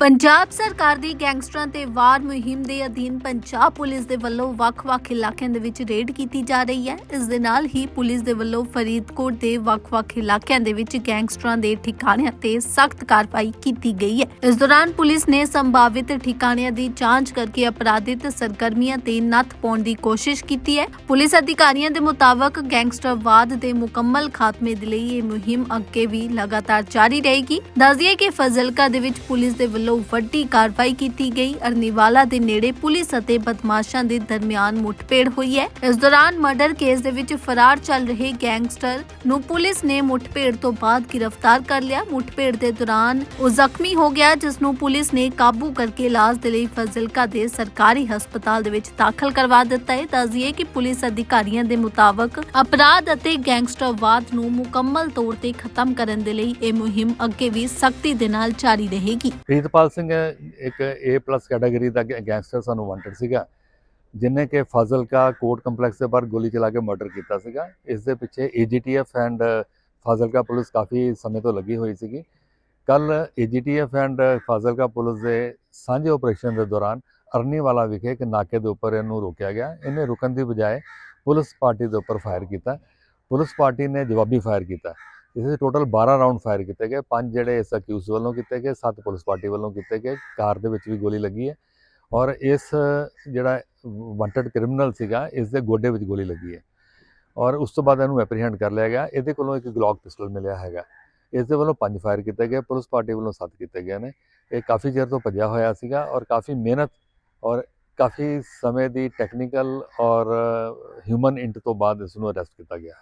ਪੰਜਾਬ ਸਰਕਾਰ ਦੀ ਗੈਂਗਸਟਰਾਂ ਤੇ ਵਾਰ ਮੁਹਿੰਮ ਦੇ ਅਧੀਨ ਪੰਜਾਬ ਪੁਲਿਸ ਦੇ ਵੱਲੋਂ ਵੱਖ-ਵੱਖ ਇਲਾਕਿਆਂ ਦੇ ਵਿੱਚ ਰੇਡ ਕੀਤੀ ਜਾ ਰਹੀ ਹੈ। ਇਸ ਦੇ ਨਾਲ ਹੀ ਪੁਲਿਸ ਦੇ ਵੱਲੋਂ ਫਰੀਦਕੋਟ ਦੇ ਵੱਖ-ਵੱਖ ਇਲਾਕਿਆਂ ਦੇ ਵਿੱਚ ਗੈਂਗਸਟਰਾਂ ਦੇ ਠਿਕਾਣਿਆਂ ਤੇ ਸਖਤ ਕਾਰਵਾਈ ਕੀਤੀ ਗਈ ਹੈ। ਇਸ ਦੌਰਾਨ ਪੁਲਿਸ ਨੇ ਸੰਭਾਵਿਤ ਠਿਕਾਣਿਆਂ ਦੀ ਜਾਂਚ ਕਰਕੇ ਅਪਰਾਧਿਤ ਸਰਗਰਮੀਆਂ ਤੇ ਨੱਥ ਪਾਉਣ ਦੀ ਕੋਸ਼ਿਸ਼ ਕੀਤੀ ਹੈ। ਪੁਲਿਸ ਅਧਿਕਾਰੀਆਂ ਦੇ ਮੁਤਾਬਕ ਗੈਂਗਸਟਰਵਾਦ ਦੇ ਮੁਕੰਮਲ ਖਾਤਮੇ ਦੇ ਲਈ ਇਹ ਮੁਹਿੰਮ ਅੱਗੇ ਵੀ ਲਗਾਤਾਰ ਜਾਰੀ ਰਹੇਗੀ। ਦੱਸਦੀਏ ਕਿ ਫਜ਼ਲਕਾ ਦੇ ਵਿੱਚ ਪੁਲਿਸ ਦੇ ਵੱਲੋਂ ਵੱਡੀ ਕਾਰਵਾਈ ਕੀਤੀ ਗਈ। ਅਰਨੀਵਾਲਾ ਦੇ ਨੇੜੇ ਪੁਲਿਸ ਅਤੇ ਬਦਮਾਸ਼ਾਂ ਦੇ ਦਰਮਿਆਨ ਮੁੱਠਭੇੜ ਹੋਈ ਹੈ। ਇਸ ਦੌਰਾਨ ਮਰਡਰ ਕੇਸ ਦੇ ਵਿੱਚ ਫਰਾਰ ਚੱਲ ਰਹੇ ਗੈਂਗਸਟਰ ਨੂੰ ਪੁਲਿਸ ਨੇ ਮੁੱਠਭੇੜ ਤੋਂ ਬਾਅਦ ਗ੍ਰਿਫਤਾਰ ਕਰ ਲਿਆ। ਮੁੱਠਭੇੜ ਦੇ ਦੌਰਾਨ ਉਹ ਜ਼ਖਮੀ ਹੋ ਗਿਆ, ਜਿਸ ਨੂੰ ਪੁਲਿਸ ਨੇ ਕਾਬੂ ਕਰਕੇ ਇਲਾਜ ਦੇ ਲਈ ਫਜ਼ਲਕਾ ਦੇ ਸਰਕਾਰੀ ਹਸਪਤਾਲ ਦੇ ਵਿੱਚ ਦਾਖਲ ਕਰਵਾ ਦਿੱਤਾ ਹੈ। ਦੱਸਦੀਏ ਕਿ ਪੁਲਿਸ ਅਧਿਕਾਰੀਆਂ ਦੇ ਮੁਤਾਬਕ ਅਪਰਾਧ ਅਤੇ ਗੈਂਗਸਟਰਵਾਦ ਨੂੰ ਮੁਕੰਮਲ ਤੌਰ ਤੇ ਖਤਮ ਕਰਨ ਦੇ ਲਈ ਇਹ ਮੁਹਿੰਮ ਅੱਗੇ ਵੀ ਸਖਤੀ ਦੇ ਨਾਲ ਜਾਰੀ ਰਹੇਗੀ। ਪ੍ਰੀਤਪਾਲ ਸਿੰਘ ਇੱਕ A+ ਕੈਟਾਗਰੀ ਦਾ ਗੈਂਗਸਟਰ ਸਾਨੂੰ ਵਾਂਟਡ ਸੀਗਾ, ਜਿਨੇ ਕਿ ਫਾਜ਼ਿਲਕਾ ਕੋਰਟ ਕੰਪਲੈਕਸ ਦੇ ਬਾਹਰ ਗੋਲੀ ਚਲਾ ਕੇ ਮਰਡਰ ਕੀਤਾ ਸੀਗਾ। ਇਸ ਦੇ ਪਿੱਛੇ AGTF ਐਂਡ ਫਾਜ਼ਿਲਕਾ ਪੁਲਿਸ ਕਾਫੀ ਸਮੇਂ ਤੋਂ ਲੱਗੀ ਹੋਈ ਸੀਗੀ। ਕੱਲ AGTF ਐਂਡ ਫਾਜ਼ਿਲਕਾ ਪੁਲਿਸ ਦੇ ਸਾਂਝੇ ਆਪਰੇਸ਼ਨ ਦੇ ਦੌਰਾਨ ਅਰਨੀਵਾਲਾ ਵਿਖੇ ਇੱਕ ਨਾਕੇ ਦੇ ਉੱਪਰ ਇਹਨੂੰ ਰੋਕਿਆ ਗਿਆ। ਇਹਨੇ ਰੁਕਣ ਦੀ ਬਜਾਏ ਪੁਲਿਸ ਪਾਰਟੀ ਦੇ ਉੱਪਰ ਫਾਇਰ ਕੀਤਾ। ਪੁਲਿਸ ਪਾਰਟੀ ਨੇ ਜਵਾਬੀ ਫਾਇਰ ਕੀਤਾ। ਇਸ ਦੇ ਟੋਟਲ 12 ਰਾਉਂਡ ਫਾਇਰ ਕੀਤੇ ਗਏ, ਪੰਜ ਜਿਹੜੇ ਇਸ ਅਕਿਊਜ਼ ਵੱਲੋਂ ਕੀਤੇ ਗਏ, ਸੱਤ ਪੁਲਿਸ ਪਾਰਟੀ ਵੱਲੋਂ ਕੀਤੇ ਗਏ, ਕਾਰ ਦੇ ਵਿੱਚ ਵੀ ਗੋਲੀ ਲੱਗੀ ਹੈ ਔਰ ਇਸ ਜਿਹੜਾ ਵਾਂਟਡ ਕ੍ਰਿਮੀਨਲ ਸੀਗਾ, ਇਸ ਦੇ ਗੋਡੇ ਵਿੱਚ ਗੋਲੀ ਲੱਗੀ ਹੈ ਔਰ ਉਸ ਤੋਂ ਬਾਅਦ ਇਹਨੂੰ ਐਪਰੀਹੈਂਡ ਕਰ ਲਿਆ ਗਿਆ, ਇਹਦੇ ਕੋਲੋਂ ਇੱਕ ਗਲੌਕ ਪਿਸਟਲ ਮਿਲਿਆ ਹੈਗਾ। ਇਸ ਦੇ ਵੱਲੋਂ ਪੰਜ ਫਾਇਰ ਕੀਤੇ ਗਏ, ਪੁਲਿਸ ਪਾਰਟੀ ਵੱਲੋਂ ਸੱਤ ਕੀਤੇ ਗਏ ਨੇ। ਇਹ ਕਾਫੀ ਚਿਰ ਤੋਂ ਭੱਜਿਆ ਹੋਇਆ ਸੀਗਾ ਔਰ ਕਾਫੀ ਮਿਹਨਤ ਔਰ ਕਾਫੀ ਸਮੇਂ ਦੀ ਟੈਕਨੀਕਲ ਔਰ ਹਿਊਮਨ ਇੰਟ ਤੋਂ ਬਾਅਦ ਇਸ ਨੂੰ ਅਰੈਸਟ ਕੀਤਾ ਗਿਆ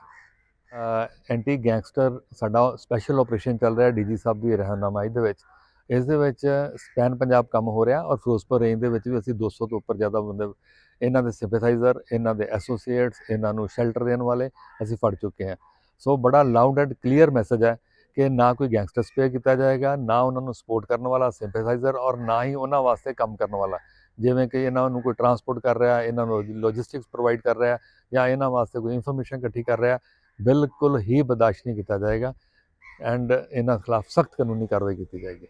ਐਂਟੀ ਗੈਂਗਸਟਰ ਸਾਡਾ ਸਪੈਸ਼ਲ ਆਪਰੇਸ਼ਨ ਚੱਲ ਰਿਹਾ ਡੀਜੀ ਸਾਹਿਬ ਦੀ ਰਹਿਨੁਮਾਈ ਦੇ ਵਿੱਚ। ਇਸ ਦੇ ਵਿੱਚ ਸਪੈਨ ਪੰਜਾਬ ਕੰਮ ਹੋ ਰਿਹਾ ਔਰ ਫਿਰੋਜ਼ਪੁਰ ਰੇਂਜ ਦੇ ਵਿੱਚ ਵੀ ਅਸੀਂ 200 ਤੋਂ ਉੱਪਰ ਜ਼ਿਆਦਾ ਬੰਦੇ ਇਹਨਾਂ ਦੇ ਸਿੰਪੈਥਾਈਜ਼ਰ ਇਹਨਾਂ ਦੇ ਐਸੋਸੀਏਟਸ ਇਹਨਾਂ ਨੂੰ ਸ਼ੈਲਟਰ ਦੇਣ ਵਾਲੇ ਅਸੀਂ ਫੜ ਚੁੱਕੇ ਹਾਂ। ਸੋ ਬੜਾ ਲਾਊਡ ਐਂਡ ਕਲੀਅਰ ਮੈਸੇਜ ਹੈ ਕਿ ਨਾ ਕੋਈ ਗੈਂਗਸਟਰ ਸਪੇਅਰ ਕੀਤਾ ਜਾਏਗਾ, ਨਾ ਉਹਨਾਂ ਨੂੰ ਸਪੋਰਟ ਕਰਨ ਵਾਲਾ ਸਿੰਪੈਥਾਈਜ਼ਰ ਔਰ ਨਾ ਹੀ ਉਹਨਾਂ ਵਾਸਤੇ ਕੰਮ ਕਰਨ ਵਾਲਾ। ਜਿਵੇਂ ਕਿ ਇਹਨਾਂ ਨੂੰ ਕੋਈ ਟਰਾਂਸਪੋਰਟ ਕਰ ਰਿਹਾ, ਇਹਨਾਂ ਨੂੰ ਲੌਜਿਸਟਿਕਸ ਪ੍ਰੋਵਾਈਡ ਕਰ ਰਿਹਾ ਜਾਂ ਇਹਨਾਂ ਵਾਸਤੇ ਕੋਈ ਇਨਫੋਰਮੇਸ਼ਨ ਇਕੱਠੀ ਕਰ ਰਿਹਾ। ਬਿਲਕੁਲ ਹੀ ਬਰਦਾਸ਼ਤ ਨਹੀਂ ਕੀਤਾ ਜਾਏਗਾ ਐਂਡ ਇਹਨਾਂ ਖਿਲਾਫ ਸਖਤ ਕਾਨੂੰਨੀ ਕਾਰਵਾਈ ਕੀਤੀ ਜਾਏਗੀ।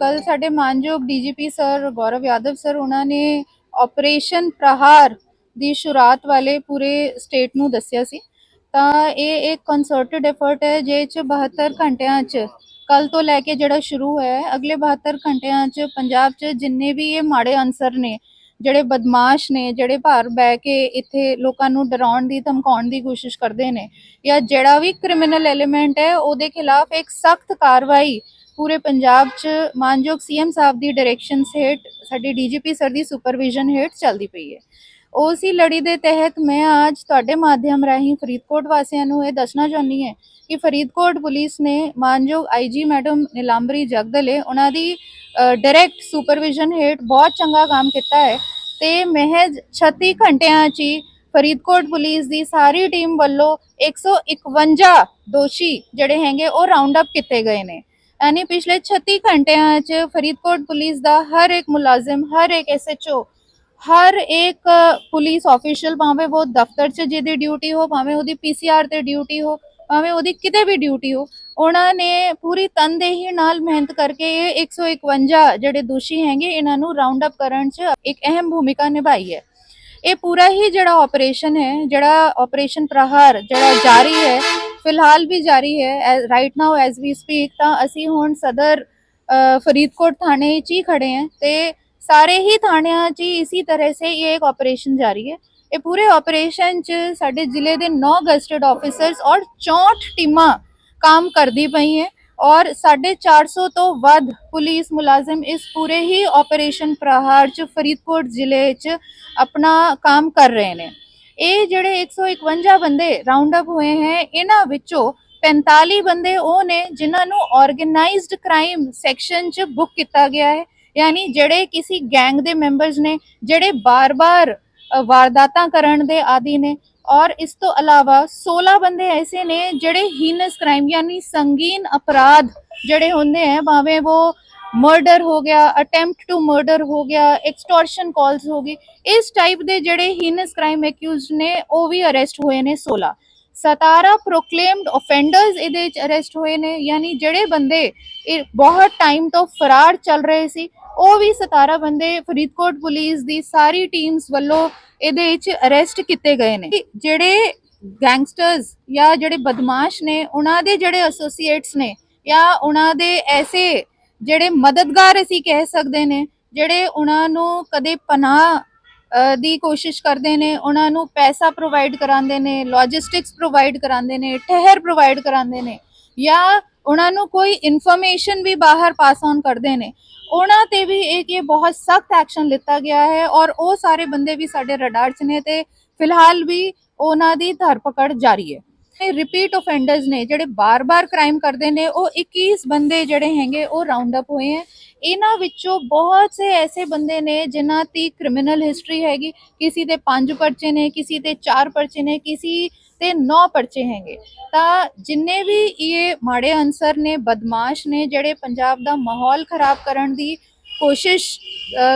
ਕੱਲ ਸਾਡੇ ਮਾਨਯੋਗ DGP sir Gaurav Yadav sir, ਉਹਨਾਂ ਨੇ ਆਪਰੇਸ਼ਨ ਪ੍ਰਹਾਰ ਦੀ ਸ਼ੁਰੂਆਤ ਵਾਲੇ ਪੂਰੇ ਸਟੇਟ ਨੂੰ ਦੱਸਿਆ ਸੀ। ਤਾਂ ਇਹ ਇੱਕ ਕਨਸਰਟਡ ਐਫਰਟ ਹੈ ਜਿਹ ਚ 72 ਘੰਟਿਆਂ ਚ ਕੱਲ ਤੋਂ ਲੈ ਕੇ ਜਿਹੜਾ ਸ਼ੁਰੂ ਹੋਇਆ ਹੈ, ਅਗਲੇ 72 ਘੰਟਿਆਂ ਚ ਪੰਜਾਬ ਚ ਜਿੰਨੇ ਵੀ ਇਹ ਮਾੜੇ ਅਨਸਰ ਨੇ ਜਿਹੜੇ ਬਦਮਾਸ਼ ਨੇ, ਜਿਹੜੇ ਭਾਰ ਬਹਿ ਕੇ ਇੱਥੇ ਲੋਕਾਂ ਨੂੰ ਡਰਾਉਣ ਦੀ, ਧਮਕਾਉਣ ਦੀ ਕੋਸ਼ਿਸ਼ ਕਰਦੇ ਨੇ ਜਾਂ ਜਿਹੜਾ ਵੀ ਕ੍ਰਿਮੀਨਲ ਐਲੀਮੈਂਟ ਹੈ, ਉਹਦੇ ਖਿਲਾਫ ਇੱਕ ਸਖਤ ਕਾਰਵਾਈ ਪੂਰੇ ਪੰਜਾਬ 'ਚ ਮਾਨਯੋਗ ਸੀਐਮ ਸਾਹਿਬ ਦੀ ਡਾਇਰੈਕਸ਼ਨਸ ਹੇਠ, ਸਾਡੀ ਡੀਜੀਪੀ ਸਰ ਦੀ ਸੁਪਰਵਿਜ਼ਨ ਹੇਠ ਚੱਲਦੀ ਪਈ ਹੈ। ਉਸੇ ਲੜੀ ਦੇ ਤਹਿਤ ਮੈਂ ਅੱਜ ਤੁਹਾਡੇ ਮਾਧਿਅਮ ਰਾਹੀਂ ਫਰੀਦਕੋਟ ਵਾਸੀਆਂ ਨੂੰ ਇਹ ਦੱਸਣਾ ਚਾਹੁੰਦੀ ਹਾਂ ਕਿ ਫਰੀਦਕੋਟ ਪੁਲਿਸ ਨੇ ਮਾਨਯੋਗ ਆਈਜੀ ਮੈਡਮ ਨਿਲਾਂਬਰੀ ਜਗਦਲੇ, ਉਹਨਾਂ ਦੀ ਡਾਇਰੈਕਟ ਸੁਪਰਵਿਜ਼ਨ ਹੇਠ ਬਹੁਤ ਚੰਗਾ ਕੰਮ ਕੀਤਾ ਹੈ। ਤੇ ਮਹਿਜ 36 ਘੰਟਿਆਂ 'ਚ ਹੀ ਫਰੀਦਕੋਟ ਪੁਲਿਸ ਦੀ ਸਾਰੀ ਟੀਮ ਵੱਲੋਂ 151 ਦੋਸ਼ੀ ਜਿਹੜੇ ਹੈਗੇ ਉਹ ਰਾਉਂਡ ਅਪ ਕੀਤੇ ਗਏ ਨੇ। ਯਾਨੀ ਪਿਛਲੇ 36 ਘੰਟਿਆਂ 'ਚ ਫਰੀਦਕੋਟ ਪੁਲਿਸ ਦਾ ਹਰ ਇੱਕ ਮੁਲਾਜ਼ਮ, ਹਰ ਇੱਕ ਐਸਐਚਓ ਹਰ ਇੱਕ ਪੁਲਿਸ ਆਫੀਸ਼ੀਅਲ ਭਾਵੇਂ ਉਹ ਦਫ਼ਤਰ 'ਚ ਜਿਹਦੀ ਡਿਊਟੀ ਹੋ, ਭਾਵੇਂ ਉਹਦੀ ਪੀਸੀਆਰ ਤੇ ਡਿਊਟੀ ਹੋ, ਭਾਵੇਂ ਉਹਦੀ ਕਿਤੇ ਵੀ ਡਿਊਟੀ ਹੋ ਉਹਨਾਂ ਨੇ ਪੂਰੀ ਤਨਦੇਹੀ ਨਾਲ ਮਿਹਨਤ ਕਰਕੇ 151 ਜਿਹੜੇ ਦੋਸ਼ੀ ਹੈਗੇ, ਇਹਨਾਂ ਨੂੰ ਰਾਉਂਡ ਅਪ ਕਰਨ 'ਚ ਇੱਕ ਅਹਿਮ ਭੂਮਿਕਾ ਨਿਭਾਈ ਹੈ। ਇਹ ਪੂਰਾ ਹੀ ਜਿਹੜਾ ਆਪਰੇਸ਼ਨ ਹੈ, ਜਿਹੜਾ ਆਪਰੇਸ਼ਨ ਪ੍ਰਹਾਰ ਜਿਹੜਾ ਜਾਰੀ ਹੈ, ਫਿਲਹਾਲ ਵੀ ਜਾਰੀ ਹੈ। Right now as we speak ਤਾਂ ਅਸੀਂ ਹੁਣ ਸਦਰ ਫਰੀਦਕੋਟ ਥਾਣੇ 'ਚ ਹੀ ਖੜੇ ਹਾਂ ਤੇ ਸਾਰੇ ਹੀ ਥਾਣਿਆਂ 'ਚ ਇਸੇ ਤਰ੍ਹਾਂ ਸੇ ਇਹ ਇੱਕ ਆਪਰੇਸ਼ਨ ਜਾਰੀ ਹੈ। ਇਹ ਪੂਰੇ ਆਪਰੇਸ਼ਨ 'ਚ ਸਾਡੇ ਜ਼ਿਲ੍ਹੇ ਦੇ 9 ਗਸਟਡ ਆਫੀਸਰਸ ਔਰ 64 ਟੀਮਾਂ ਕੰਮ ਕਰਦੀ ਪਈ ਹੈ ਔਰ 450 ਤੋਂ ਵੱਧ ਪੁਲਿਸ ਮੁਲਾਜ਼ਮ ਇਸ ਪੂਰੇ ਹੀ ਆਪਰੇਸ਼ਨ ਪ੍ਰਹਾਰ 'ਚ ਫਰੀਦਕੋਟ ਜ਼ਿਲ੍ਹੇ 'ਚ ਆਪਣਾ ਕੰਮ ਕਰ ਰਹੇ ਨੇ। ਇਹ ਜਿਹੜੇ 151 ਬੰਦੇ ਰਾਉਂਡ ਅਪ ਹੋਏ ਹੈ, ਇਹਨਾਂ ਵਿੱਚੋਂ 45 ਬੰਦੇ ਉਹ ਨੇ ਜਿਨ੍ਹਾਂ ਨੂੰ ਆਰਗੇਨਾਈਜ਼ਡ ਕ੍ਰਾਈਮ ਸੈਕਸ਼ਨ 'ਚ ਬੁੱਕ ਕੀਤਾ ਗਿਆ ਹੈ। ਯਾਨੀ ਜਿਹੜੇ ਕਿਸੇ ਗੈਂਗ ਦੇ ਮੈਂਬਰਸ ਨੇ, ਜਿਹੜੇ ਬਾਰ-ਬਾਰ ਵਾਰਦਾਤਾਂ ਕਰਨ ਦੇ ਆਦੀ ਨੇ ਔਰ ਇਸ ਤੋਂ ਇਲਾਵਾ 16 ਬੰਦੇ ਐਸੇ ਨੇ ਜਿਹੜੇ ਹੀਨਸ ਕ੍ਰਾਈਮ ਯਾਨੀ ਸੰਗੀਨ ਅਪਰਾਧ ਜਿਹੜੇ ਹੁੰਦੇ ਹੈ ਭਾਵੇਂ ਉਹ ਮਰਡਰ ਹੋ ਗਿਆ ਅਟੈਂਪਟ ਟੂ ਮਰਡਰ ਹੋ ਗਿਆ ਐਕਸਟੋਰਸ਼ਨ ਕਾਲਸ ਹੋ ਗਈ ਇਸ ਟਾਈਪ ਦੇ ਜਿਹੜੇ ਹੀਨਸ ਕ੍ਰਾਈਮ ਐਕਿਊਜ਼ਡ ਨੇ, ਉਹ ਵੀ ਅਰੈਸਟ ਹੋਏ ਨੇ 16 17 ਪ੍ਰੋਕਲੇਮਡ ਆਫੈਂਡਰਸ ਇਹਦੇ ਵਿੱਚ ਅਰੈਸਟ ਹੋਏ ਨੇ, ਯਾਨੀ ਜਿਹੜੇ ਬੰਦੇ ਇਹ ਬਹੁਤ ਟਾਈਮ ਤੋਂ ਫਰਾਰ ਚੱਲ ਰਹੇ ਸੀ ਉਹ ਵੀ 17 ਬੰਦੇ ਫਰੀਦਕੋਟ ਪੁਲਿਸ ਦੀ ਸਾਰੀ ਟੀਮਸ ਵੱਲੋਂ ਇਹਦੇ ਵਿੱਚ ਅਰੈਸਟ ਕੀਤੇ ਗਏ ਨੇ। ਜਿਹੜੇ ਗੈਂਗਸਟਰਸ ਜਾਂ ਜਿਹੜੇ ਬਦਮਾਸ਼ ਨੇ, ਉਹਨਾਂ ਦੇ ਜਿਹੜੇ ਐਸੋਸੀਏਟਸ ਨੇ ਜਾਂ ਉਹਨਾਂ ਦੇ ਐਸੇ ਜਿਹੜੇ ਮਦਦਗਾਰ ਅਸੀਂ ਕਹਿ ਸਕਦੇ ਨੇ, ਜਿਹੜੇ ਉਹਨਾਂ ਨੂੰ ਕਦੇ ਪਨਾਹ ਦੀ ਕੋਸ਼ਿਸ਼ ਕਰਦੇ ਨੇ, ਉਹਨਾਂ ਨੂੰ ਪੈਸਾ ਪ੍ਰੋਵਾਈਡ ਕਰਾਉਂਦੇ ਨੇ ਲੌਜਿਸਟਿਕਸ ਪ੍ਰੋਵਾਈਡ ਕਰਾਉਂਦੇ ਨੇ, ਠਹਿਰ ਪ੍ਰੋਵਾਈਡ ਕਰਾਉਂਦੇ ਨੇ ਜਾਂ ਉਹਨਾਂ ਨੂੰ ਕੋਈ ਇਨਫੋਰਮੇਸ਼ਨ ਵੀ ਬਾਹਰ ਪਾਸ ਔਨ ਕਰਦੇ ਨੇ। ਉਹਨਾਂ ਤੇ ਵੀ ਇੱਕ ਇਹ ਬਹੁਤ ਸਖਤ ਐਕਸ਼ਨ ਲਿੱਤਾ ਗਿਆ ਹੈ ਔਰ ਉਹ ਸਾਰੇ ਬੰਦੇ ਵੀ ਸਾਡੇ ਰਡਾਰ 'ਚ ਨੇ ਤੇ ਫਿਲਹਾਲ ਵੀ ਉਹਨਾਂ ਦੀ ਧਰਪਕੜ ਜਾਰੀ ਹੈ। ਇਹ ਰਿਪੀਟ ਆਫੈਂਡਰਸ ਨੇ ਜਿਹੜੇ ਬਾਰ-ਬਾਰ ਕ੍ਰਾਈਮ ਕਰਦੇ ਨੇ, ਉਹ 21 ਬੰਦੇ ਜਿਹੜੇ ਹੈਗੇ, ਉਹ ਰਾਉਂਡ ਅਪ ਹੋਏ ਹੈ। ਇਹਨਾਂ ਵਿੱਚੋਂ ਬਹੁਤ ਸੇ ਐਸੇ ਬੰਦੇ ਨੇ ਜਿਨ੍ਹਾਂ ਦੀ ਕ੍ਰਿਮੀਨਲ ਹਿਸਟਰੀ ਹੈਗੀ, ਕਿਸੇ ਦੇ 5 ਪਰਚੇ ਨੇ, ਕਿਸੇ ਦੇ 4 ਪਰਚੇ ਨੇ, ਕਿਸੇ ਤੇ 9 ਪਰਚੇ ਹੈਗੇ। ਤਾਂ ਜਿੰਨੇ ਵੀ ਇਹ ਮਾੜੇ ਅਨਸਰ ਨੇ, ਬਦਮਾਸ਼ ਨੇ, ਜਿਹੜੇ ਪੰਜਾਬ ਦਾ ਮਾਹੌਲ ਖਰਾਬ ਕਰਨ ਦੀ ਕੋਸ਼ਿਸ਼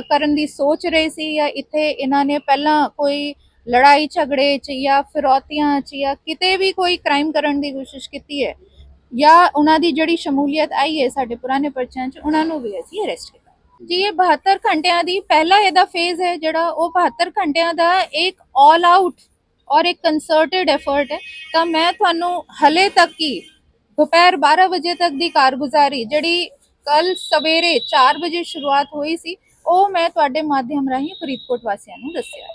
ਕਰਨ ਦੀ ਸੋਚ ਰਹੇ ਸੀ ਜਾਂ ਇੱਥੇ ਇਹਨਾਂ ਨੇ ਪਹਿਲਾਂ ਕੋਈ ਲੜਾਈ ਝਗੜੇ ਚ ਜਾਂ ਫਿਰੌਤੀਆਂ ਚ ਜਾਂ ਕਿਤੇ ਵੀ ਕੋਈ ਕ੍ਰਾਈਮ ਕਰਨ ਦੀ ਕੋਸ਼ਿਸ਼ ਕੀਤੀ ਹੈ ਜਾਂ ਉਹਨਾਂ ਦੀ ਜਿਹੜੀ ਸ਼ਮੂਲੀਅਤ ਆਈ ਹੈ ਸਾਡੇ ਪੁਰਾਣੇ ਪਰਚਿਆਂ ਚ, ਉਹਨਾਂ ਨੂੰ ਵੀ ਅਸੀਂ ਅਰੈਸਟ ਕੀਤਾ। ਜੀ, ਇਹ 72 ਘੰਟਿਆਂ ਦੀ ਪਹਿਲਾ ਇਹਦਾ ਫੇਜ਼ ਹੈ ਜਿਹੜਾ ਉਹ 72 ਘੰਟਿਆਂ ਦਾ ਇੱਕ ਆਲ ਆਊਟ ਔਰ ਇੱਕ ਕੰਸਰਟਡ ਐਫਰਟ ਹੈ, ਤਾਂ ਮੈਂ ਤੁਹਾਨੂੰ ਹਲੇ ਤੱਕ ਹੀ ਦੁਪਹਿਰ 12 ਵਜੇ ਤੱਕ ਦੀ ਕਾਰਗੁਜ਼ਾਰੀ ਜਿਹੜੀ ਕੱਲ ਸਵੇਰੇ 4 ਵਜੇ ਸ਼ੁਰੂਆਤ ਹੋਈ ਸੀ, ਉਹ ਮੈਂ ਤੁਹਾਡੇ ਮਾਧਿਅਮ ਰਾਹੀਂ ਫਰੀਦਕੋਟ ਵਾਸੀਆਂ ਨੂੰ ਦੱਸਿਆ